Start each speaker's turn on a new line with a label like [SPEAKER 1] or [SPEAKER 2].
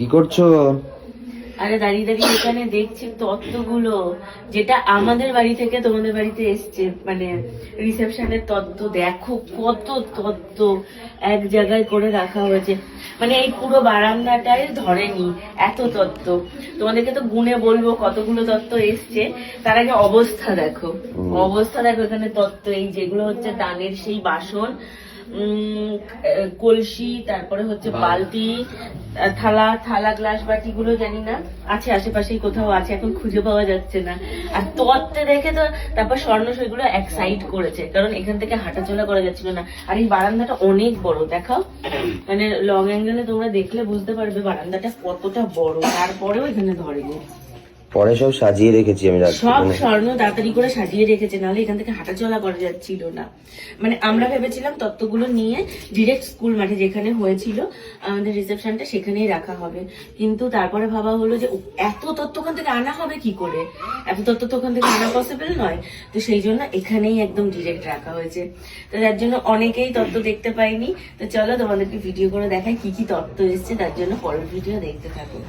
[SPEAKER 1] কি করছ?
[SPEAKER 2] আরে দাঁড়িয়ে দাঁড়িয়ে এখানে দেখছি তত্ত্বগুলো যেটা আমাদের বাড়ি থেকে তোমাদের বাড়িতে এসছে মানে রিসেপশনের তত্ত্ব দেখো কত তত্ত্ব এক জায়গায় করে রাখা হয়েছে। মানে এই পুরো বারান্দাটাই ধরেনি এত তত্ত্ব। তোমাদেরকে তো গুনে বলব কতগুলো তত্ত্ব এসছে। তার আগে অবস্থা দেখো। অবস্থা দেখো এখানে তত্ত্ব এই যেগুলো হচ্ছে দানের সেই বাসন কলসি তারপরে হচ্ছে বালতি থালা থালা গ্লাস বাটি গুলো জানি না। আছে আশেপাশেই কোথাও আছে এখন খুঁজে পাওয়া যাচ্ছে না। আর তত্ত্বে দেখে তো তারপর স্বর্ণ সেগুলো এক সাইড করেছে কারণ এখান থেকে হাঁটাচলা করা যাচ্ছিল না। আর এই বারান্দাটা অনেক বড় দেখাও মানে লং অ্যাঙ্গেলে তোমরা দেখলে বুঝতে পারবে বারান্দাটা কতটা বড় তারপরেও এখানে ধরে ধরেনি।
[SPEAKER 1] পরে সব সাজিয়ে রেখেছি আমি
[SPEAKER 2] সব
[SPEAKER 1] মানে
[SPEAKER 2] স্বর্ণ তাড়াতাড়ি করে সাজিয়ে রেখেছে নাহলে এখান থেকে হাঁটাচলা করা যাচ্ছিল না। মানে আমরা ভেবেছিলাম তত্ত্বগুলো নিয়ে ডিরেক্ট স্কুল মাঠে যেখানে হয়েছিল আমাদের রিসেপশনটা সেখানেই রাখা হবে। কিন্তু তারপরে ভাবা হলো যে এত তত্ত্ব ওখান থেকে আনা হবে কি করে? এত তত্ত্ব তো ওখান থেকে আনা পসিবল নয়। তো সেই জন্য এখানেই একদম ডিরেক্ট রাখা হয়েছে। তো তার জন্য অনেকেই তত্ত্ব দেখতে পাইনি। তো চলো তোমাদেরকে ভিডিও করে দেখাই কি কি তত্ত্ব এসছে তার জন্য পরের ভিডিও দেখতে থাকো।